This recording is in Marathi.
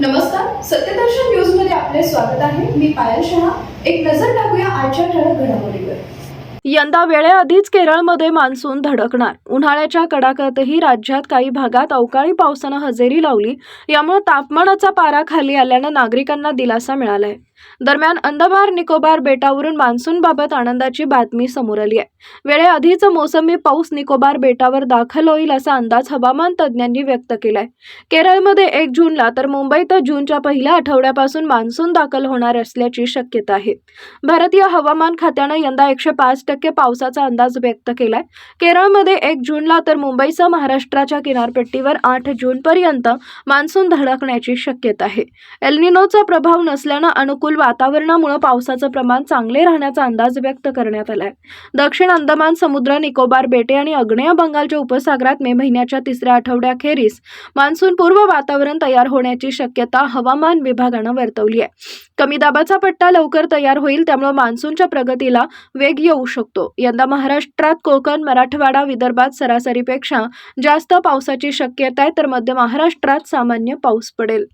नमस्कार सत्यदर्शन न्यूजमध्ये आपले स्वागत आहे. मी पायल शहा. एक नजर टाकूया आजच्या ठळक घडामोडीवर. यंदा वेळेआधीच केरळमध्ये मान्सून धडकणार. उन्हाळ्याच्या कडाक्यातही राज्यात काही भागात अवकाळी पावसानं हजेरी लावली. यामुळे तापमानाचा पारा खाली आल्यानं नागरिकांना दिलासा मिळालाय. दरम्यान अंदमान निकोबार बेटावरून मान्सूनबाबत आनंदाची बातमी समोर आली आहे. वेळेआधीच मोसमी पाऊस निकोबार बेटावर दाखल होईल असा अंदाज हवामान तज्ज्ञांनी व्यक्त केलाय. केरळमध्ये एक जूनला तर मुंबईत जूनच्या पहिल्या आठवड्यापासून मान्सून दाखल होणार असल्याची शक्यता आहे. भारतीय हवामान खात्यानं यंदा एकशे पाच टक्के पावसाचा अंदाज व्यक्त केलाय. केरळमध्ये एक जूनला तर मुंबईसह महाराष्ट्राच्या किनारपट्टीवर आठ जूनपर्यंत मान्सून धडकण्याची शक्यता आहे. एल्निनोचा प्रभाव नसल्यानं अनुकूल वातावरणामुळे पावसाचं प्रमाण चांगले राहण्याचा अंदाज व्यक्त करण्यात आलाय. दक्षिण अंदमान समुद्र निकोबार बेटे आणि आग्नेय बंगालच्या उपसागरात मे महिन्याच्या तिसऱ्या आठवड्याखेरीस मान्सून पूर्व वातावरण तयार होण्याची शक्यता हवामान विभागानं वर्तवली आहे. कमी दाबाचा पट्टा लवकर तयार होईल त्यामुळे मान्सूनच्या प्रगतीला वेग येऊ शकतो. यंदा महाराष्ट्रात कोकण मराठवाडा विदर्भात सरासरीपेक्षा जास्त पावसाची शक्यता आहे तर मध्य महाराष्ट्रात सामान्य पाऊस पडेल.